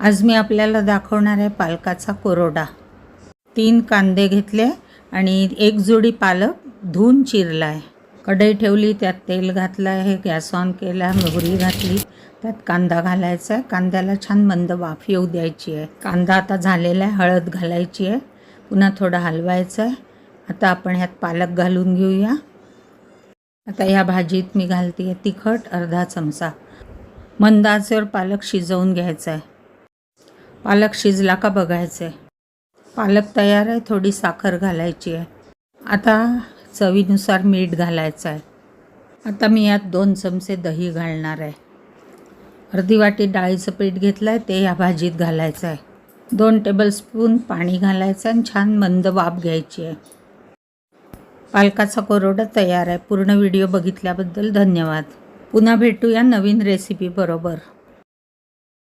आज मी आपल्याला दाखवणार आहे पालकाचा कोरोडा. तीन कांदे घेतले आणि एक जोडी पालक धुवून चिरला आहे कढई ठेवली त्यात तेल घातलं आहे गॅस ऑन केला मोहरी घातली त्यात कांदा घालायचा आहे कांद्याला छान मंद वाफ येऊ द्यायची आहे. कांदा आता झालेला आहे हळद घालायची आहे. पुन्हा थोडं हलवायचं आहे आता आपण ह्यात पालक घालून घेऊया. आता ह्या भाजीत मी घालते आहे तिखट अर्धा चमचा. मंदाचेवर पालक शिजवून घ्यायचा आहे पालक शिजला का बघायचं आहे पालक तयार आहे थोडी साखर घालायची आहे. आता चवीनुसार मीठ घालायचं आहे आता मी यात दोन चमचे दही घालणार आहे. अर्धी वाटी डाळीचं पीठ घेतलं आहे ते या भाजीत घालायचं आहे दोन टेबलस्पून पाणी घालायचं आणि छान मंद वाफ घ्यायची आहे. पालकाचा कोरोडा तयार आहे. पूर्ण व्हिडिओ बघितल्याबद्दल धन्यवाद. पुन्हा भेटूया नवीन रेसिपी बरोबर.